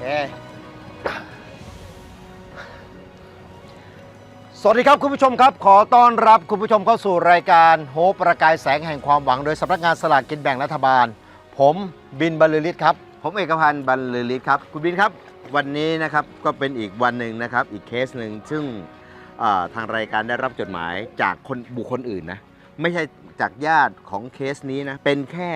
เค สวัสดีครับคุณผู้ชมครับ ขอต้อนรับคุณผู้ชมเข้าสู่รายการโฮปประกายแสงแห่งความหวังโดยสำนักงานสลากกินแบ่งรัฐบาล ผมบินบรรลือฤทธิ์ครับ ผมเอกพันธ์บรรลือฤทธิ์ครับ คุณบินครับ วันนี้นะครับก็เป็นอีกวันหนึ่งนะครับ อีกเคสหนึ่งซึ่งอ่าทางรายการได้รับจดหมายจากคนบุคคลอื่นนะ ไม่ใช่จากญาติของเคสนี้นะ เป็นแค่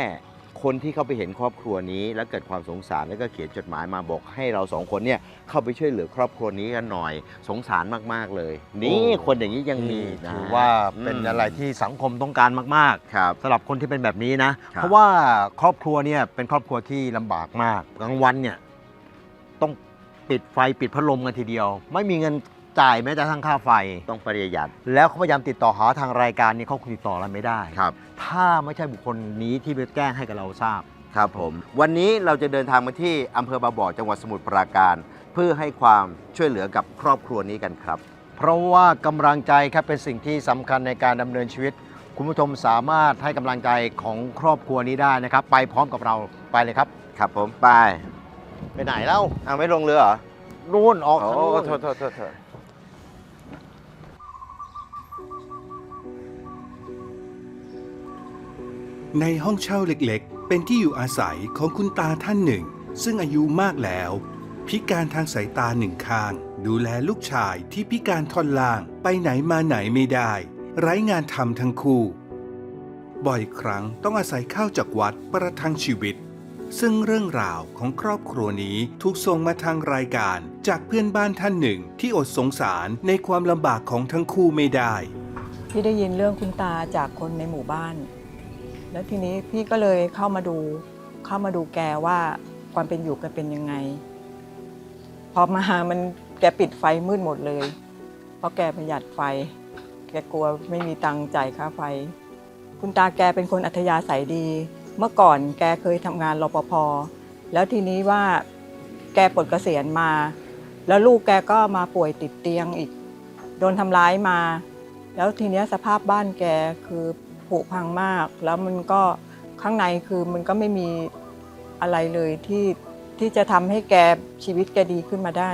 คนที่เขาไปเห็นครอบครัวนี้ แล้วเกิดความสงสารแล้วก็เขียนจดหมายมาบอกให้เราสองคนเนี่ยเข้าไปช่วยเหลือครอบครัวนี้กันหน่อยสงสารมากๆเลย นี่โอ้คนอย่างนี้ยังมีนะถือว่าเป็นมอะไรที่สังคมต้องการมากครับๆสำหรับคนที่เป็นแบบนี้นะครับเพราะว่าครอบครัวเนี่ยเป็นครอบครัวที่ลำบากมากกลางวันเนี่ยต้องปิดไฟปิดพัดลมกันทีเดียว ไม่มีเงิน จ่ายแม้แต่ทั้งค่าไฟ ต้องประหยัด แล้วเขาพยายามติดต่อหาทางรายการนี้เขาติดต่อเราไม่ได้ ครับ ถ้าไม่ใช่บุคคลนี้ที่ไปแจ้งให้กับเราทราบ ครับผม วันนี้เราจะเดินทางมาที่อำเภอบาบ่อจังหวัดสมุทรปราการ เพื่อให้ความช่วยเหลือกับครอบครัวนี้กันครับ เพราะว่ากำลังใจครับเป็นสิ่งที่สำคัญในการดำเนินชีวิต คุณผู้ชมสามารถให้กำลังใจของครอบครัวนี้ได้นะครับ ไปพร้อมกับเราไปเลยครับ ครับผมไป ไปไหนเล่าเอาไม่ลงเรือเหรอนู่นออกโอ้ทางนู่นโทษโทษโทษโทษ ในห้องเช่าเล็กๆ เป็นที่อยู่อาศัยของคุณตาท่านหนึ่ง ซึ่งอายุมากแล้ว พิการทางสายตาหนึ่งข้าง ดูแลลูกชายที่พิการท่อนล่างไปไหนมาไหนไม่ได้ ไร้งานทำทั้งคู่ บ่อยครั้งต้องอาศัยข้าวจากวัดประทังชีวิต ซึ่งเรื่องราวของครอบครัวนี้ถูกส่งมาทางรายการจากเพื่อนบ้านท่านหนึ่งที่อดสงสารในความลำบากของทั้งคู่ไม่ได้พี่ได้ยินเรื่องคุณตาจากคนในหมู่บ้าน แล้วทีนี้พี่ก็เลยเข้ามาดูเข้ามาดูแกว่าความเป็นอยู่แกเป็นยังไง พอมามันแกปิดไฟมืดหมดเลย เพราะแกประหยัดไฟ แกกลัวไม่มีตังค์จ่ายค่าไฟ คุณตาแกเป็นคนอัธยาศัยดี เมื่อก่อนแกเคยทำงานรปภแล้วทีนี้ว่าแกปลดเกษียณมา แล้วลูกแกก็มาป่วยติดเตียงอีก โดนทำร้ายมา แล้วทีนี้สภาพบ้านแกคือ ผุพังมาก แล้วมันก็ข้างในคือมันก็ไม่มีอะไรเลยที่ที่จะทำให้แกชีวิตแกดีขึ้นมาได้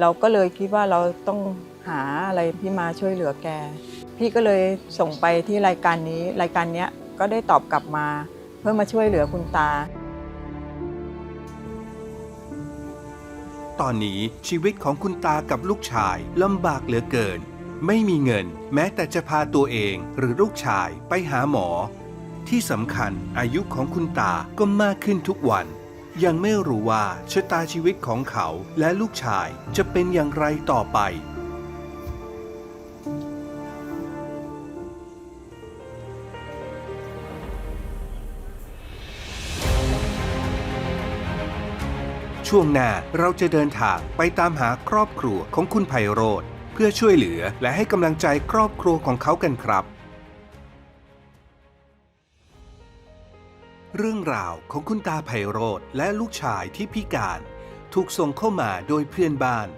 เราก็เลยคิดว่าเราต้องหาอะไรที่มาช่วยเหลือแก พี่ก็เลยส่งไปที่รายการนี้รายการนี้ก็ได้ตอบกลับมา เพื่อมาช่วยเหลือคุณตา ตอนนี้ชีวิตของคุณตากับลูกชายลำบากเหลือเกิน ไม่มีเงิน แม้แต่จะพาตัวเองหรือลูกชายไปหาหมอ ที่สำคัญอายุของคุณตาก็มากขึ้นทุกวัน ยังไม่รู้ว่าชะตาชีวิตของเขาและลูกชายจะเป็นอย่างไรต่อไปช่วงหน้าเราจะเดินทางไปตามหาครอบครัวของคุณไพโรธ พื่อช่วยเหลือและให้กำลังใจครอบครัวของเขากันครับ เรื่องราวของคุณตาไพโรธและลูกชายที่พิการ ถูกส่งเข้ามาโดยเพื่อนบ้าน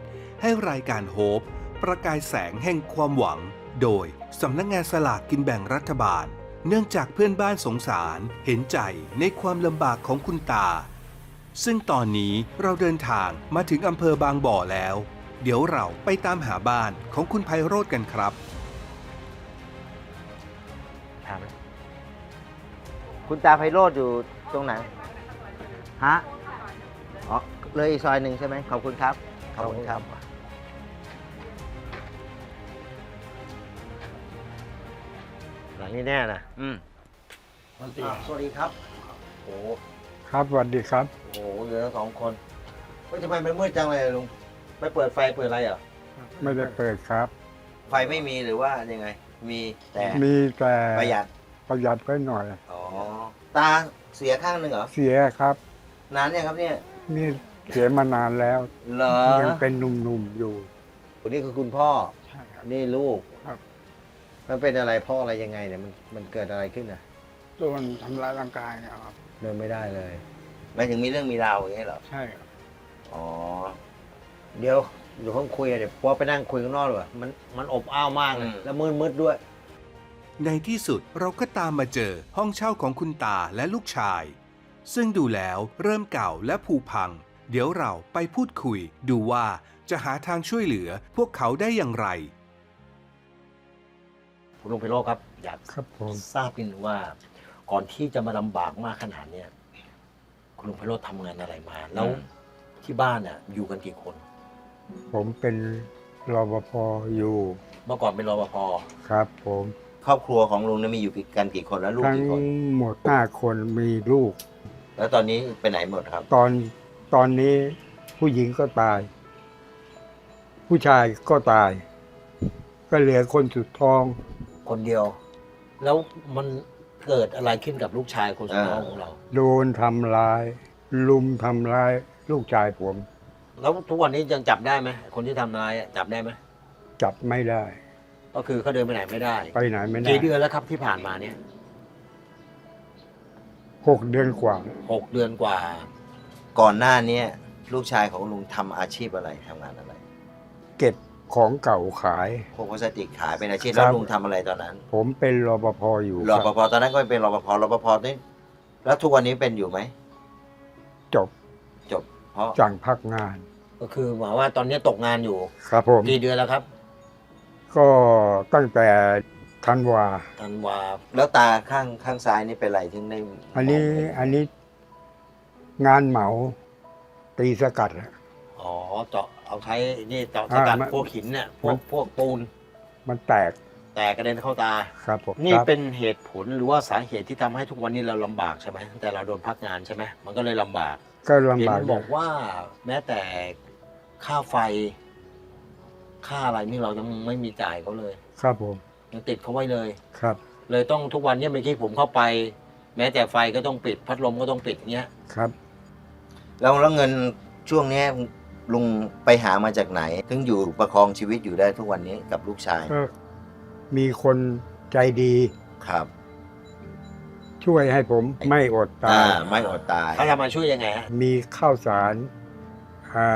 ให้รายการโฮปประกายแสงแห่งความหวัง โดยสำนักงานสลากกินแบ่งรัฐบาล เนื่องจากเพื่อนบ้านสงสารเห็นใจในความลำบากของคุณตาซึ่งตอนนี้เราเดินทางมาถึงอำเภอบางบ่อแล้ว เดี๋ยวเราไปตามหาบ้านของคุณไพโรธกันครับ ถามเลยคุณตาไพโรธอยู่ตรงไหน ฮะ อ๋อ เลยอีกซอยหนึ่งใช่ไหม ขอบคุณครับ ขอบคุณครับ หลังนี้แน่นะอืมสวัสดีครับ โอ้ครับสวัสดีครับ โอ้โหเหลือสองคนเฮ้ยทำไมมันมืดจังเลยลุง ไม่เปิดไฟเปิดอะไรเหรอไม่ได้เปิดครับ ไฟไม่มีหรือว่ายังไง มีแต่มีแต่ประหยัดประหยัดไว้หน่อย อ๋อตาเสียข้างหนึ่งเหรอเสียครับนานยังครับเนี่ยนี่เสียมานานแล้วเหรอยังเป็นหนุ่มๆอยู่คนนี้คือคุณพ่อ ใช่ครับ นี่ลูกครับ มันเป็นอะไรพ่ออะไรยังไงเนี่ยมันมันเกิดอะไรขึ้นอะโดนทำร้ายร่างกายเนะครับ เดินไม่ได้เลยหมายถึงมีเรื่องมีราวอย่างเงี้ยเหรอใช่ครับอ๋อ เดี๋ยวอยู่ห้องคุยอะเดี๋ยวพอไปนั่งคุยข้างนอกดีกว่ามันมันอบอ้าวมากเลยแล้วมืดมืดๆด้วย ในที่สุดเราก็ตามมาเจอห้องเช่าของคุณตาและลูกชาย ซึ่งดูแล้วเริ่มเก่าและผุพัง เดี๋ยวเราไปพูดคุย ดูว่าจะหาทางช่วยเหลือพวกเขาได้อย่างไร คุณลุงไพโรจน์ครับ อยากครับผมทราบนิดนึงว่า ก่อนที่จะมาลำบากมากขนาดเนี้ยคุณลุงไพโรจน์ทำงานอะไรมา แล้วที่บ้านน่ะอยู่กันกี่คน ผมเป็นรปภอยู่เมื่อก่อนเป็นรปภครับ ผมครอบครัวของลุงเนี่ยมีอยู่กันกี่คนแล้วลูกทั้งกี่คน หมดห้าคนมีลูก แล้วตอนนี้ไปไหนหมดครับ ตอนตอนนี้ผู้หญิงก็ตาย ผู้ชายก็ตาย ก็เหลือคนสุดท้อง คนเดียว แล้วมันเกิดอะไรขึ้นกับลูกชายคนสุดท้องของเรา โดนทำร้าย ลุมทำร้าย ลูกชายผม แล้วทุกวันนี้ยังจับได้ไหมคนที่ทำร้ายอะจับได้ไหมจับไม่ได้ ก็คือเขาเดินไปไหนไม่ได้ไปไหนไม่ได้กี่เดือนแล้วครับที่ผ่านมาเนี่ยหกเดือนกว่า หกเดือนกว่า ก่อนหน้าเนี้ยลูกชายของลุงทำอาชีพอะไรทำงานอะไรเก็บของเก่าขาย พวกพลาสติกขายเป็นอาชีพครัแล้วบลุงทำอะไรตอนนั้นผมเป็นรปภอยู่รคปรับภตอนนั้นก็เป็นรปภรปภนี่แล้วทุกวันนี้เป็นอยู่ไหมจบจบ เพราะจังพักงาน ก็คือหมายว่าตอนนี้ตกงานอยู่ครับผมกี่เดือนแล้วครับ ก็ตั้งแต่ธันวาธันวาแล้วตาข้างข้างซ้ายนี่เป็นอะไรถึงได้อันนี้อันนี้งานเหมาตีสกัดอะอ๋อเจาะเอาใช้นี่เจาะสกัดอ่ามันพวกหินเนี่ยพวมักนพวกปูน มันแตกแต่กระเด็นเข้าตาครับผมนี่ครับเป็นเหตุผลหรือว่าสาเหตุที่ทำให้ทุกวันนี้เราลำบากใช่ไหมตั้งแต่เราโดนพักงานใช่ไหมมันก็เลยลำบาก ก็เห็ลำบากนบอกว่าแม้แต่ค่าไฟ ค่าอะไรนี่เรายังไม่มีจ่ายเขาเลย ครับผมยังติดเขาไว้เลยครับ เลยต้องทุกวันเนี้เมื่อกี้ผมเข้าไป แม้แต่ไฟก็ต้องปิด พัดลมก็ต้องปิดเนี้ยครับ แล้วแล้วเงินช่วงเนี้ยลุงไปหามาจากไหน ถึงอยู่ประคองชีวิตอยู่ได้ทุกวันนี้กับลูกชาย ก็มีคนใจดีครับ ช่วยให้ผมไม่อดตาอ่าย ไม่อดตายเขาจะมาช่วยยังไงฮะมีข้าวสารอ่า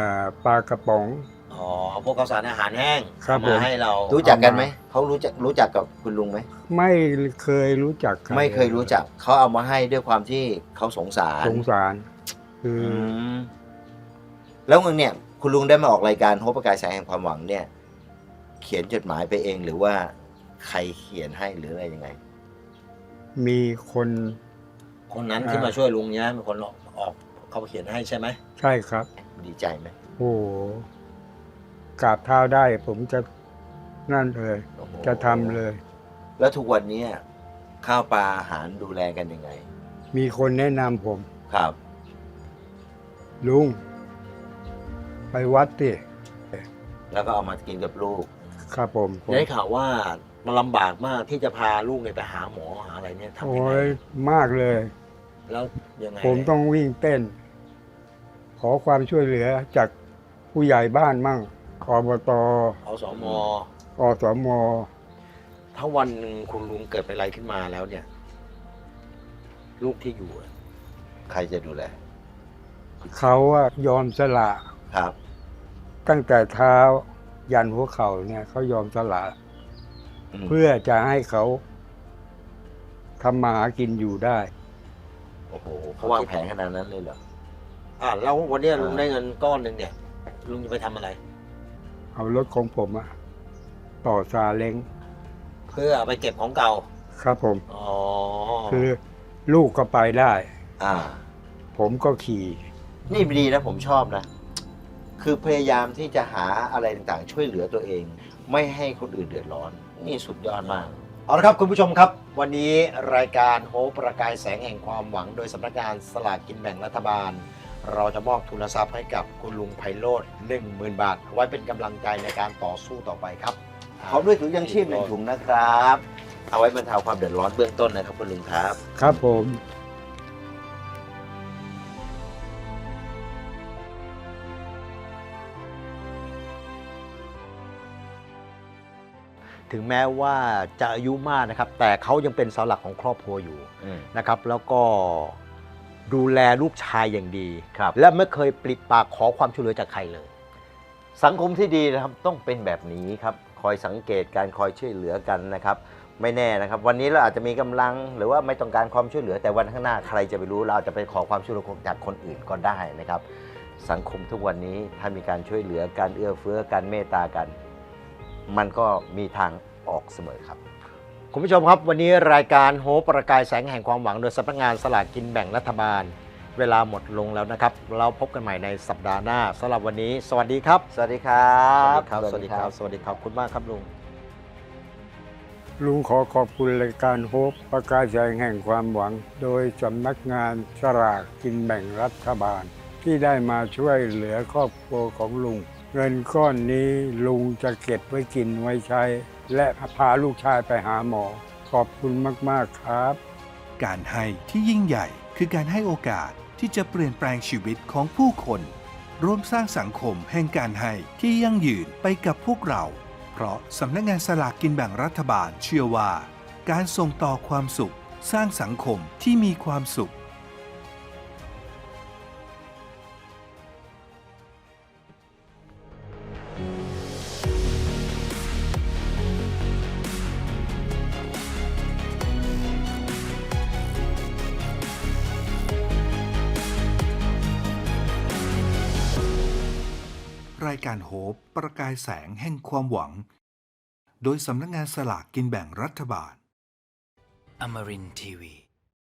ปลากระป๋อง อ๋อพวกข้าวสารอาหารแห้งครับผม มาให้เรารู้จักกันไหมเขารู้จักรู้จักกับคุณลุงไหมไม่เคยรู้จักใครไม่เคยรู้จักเขาเอามาให้ด้วยความที่เขาสงสารสงสาร คืออือมแล้วมึงเนี่ย คุณลุงได้มาออกรายการโฮปประกายแสงแห่งความหวังเนี่ย เขียนจดหมายไปเองหรือว่าใครเขียนให้หรืออะไรยังไง มีคนคนนั้นที่อ่ามมาช่วยลุงเนี้ยเป็นคนออกออกเขาเขียนให้ใช่ไหมใช่ครับ ดีใจไหมโอ้โหกราบเท้าได้ ผมจะนั่นเลยโอ้โหจะทำเลย แล้วทุกวันเนี้ยข้าวปลาอาหารดูแลกันยังไง มีคนแนะนำผมครับ ลุง ไปวัดดิแล้วก็เอามากินกับลูก ครับผมผมได้ข่าวว่า มันลำบากมากที่จะพาลูกเนี่ยไปหาหมอหาอะไรเนี่ยทำยังโอ้ไงยมากเลย แล้วยังไงผมต้องวิ่งเต้น ขอความช่วยเหลือจากผู้ใหญ่บ้านมั่งอบตอสมอสมถ้าวันหนึ่งคุณลุงเกิดเป็นอะไรขึ้นมาแล้วเนี่ย ลูกที่อยู่อะใครจะดูแลเขาอะยอมสละ ครับ ตั้งแต่เท้ายันหัวเข่าเนี่ยเขายอมสละม เพื่อจะให้เขาทำมาหากินอยู่ได้ โอ้โหเขาวางแผนขนาดนั้นเลยเหรอ อ่าแล้ววันเนี้ยอ่าลุงได้เงินก้อนหนึ่งเนี่ย ลุงจะไปทำอะไร เอารถของผมอะต่อซาเล้งเพื่อเอาไปเก็บของเก่า ครับผม อ๋อคือลูกก็ไปได้ อ่า ผมก็ขี่ นี่ดีนะผมชอบนะ คือพยายามที่จะหาอะไรต่างๆ ช่วยเหลือตัวเอง ไม่ให้คนอื่นเดือดร้อน นี่สุดยอดมาก เอาละครับคุณผู้ชมครับ วันนี้รายการโฮปประกายแสงแห่งความหวัง โดยสำนักงานสลากกินแบ่งรัฐบาล เราจะมอบทุนทรัพย์ให้กับคุณลุงไพโรธ10,000 บาท ไว้เป็นกำลังใจในการต่อสู้ต่อไปครับขอด้วยถุงยังชีพหนึ่งถุงนะครับ เอาไว้บรรเทาความเดือดร้อนเบื้องต้นนะครับคุณลุงครับ ครับผม ถึงแม้ว่าจะอายุมากนะครับ แต่เขายังเป็นเสาหลักของครอบครัวอยู่อืม นะครับ แล้วก็ดูแลลูกชายอย่างดี ครับ และไม่เคยปริปากขอความช่วยเหลือจากใครเลย สังคมที่ดีนะครับต้องเป็นแบบนี้ครับ คอยสังเกตการคอยช่วยเหลือกันนะครับ ไม่แน่นะครับ วันนี้เราอาจจะมีกำลังหรือว่าไม่ต้องการความช่วยเหลือแต่วันข้างหน้าใครจะไปรู้เราอาจจะไปขอความช่วยเหลือจากคนอื่นก็ได้นะครับ สังคมทุกวันนี้ถ้ามีการช่วยเหลือการเอื้อเฟื้อการเมตตากัน มันก็มีทางออกเสมอครับ คุณผู้ชมครับวันนี้รายการโฮปประกายแสงแห่งความหวังโดยสำนักงานสลากกินแบ่งรัฐบาล เวลาหมดลงแล้วนะครับ เราพบกันใหม่ในสัปดาห์หน้าสำหรับวันนี้ สวัสดีครับ สวัสดีครับสวัสดีครับ สวัสดีครับขอบคุณมากครับลุงลุงขอขอบคุณรายการโฮปประกายแสงแห่งความหวัง โดยสำนักงานสลากกินแบ่งรัฐบาล ที่ได้มาช่วยเหลือครอบครัวของลุง เงินก้อนนี้ลุงจะเก็บไว้กินไว้ใช้ และพาลูกชายไปหาหมอ ขอบคุณมาก ๆ ครับ การให้ที่ยิ่งใหญ่คือการให้โอกาสที่จะเปลี่ยนแปลงชีวิตของผู้คน ร่วมสร้างสังคมแห่งการให้ที่ยั่งยืนไปกับพวกเรา เพราะสำนักงานสลากกินแบ่งรัฐบาลเชื่อว่า การส่งต่อความสุข สร้างสังคมที่มีความสุขายการโฮปประกายแสงแห่งความหวัง โดยสำนักงานสลากกินแบ่งรัฐบาล Amarin Tiwi.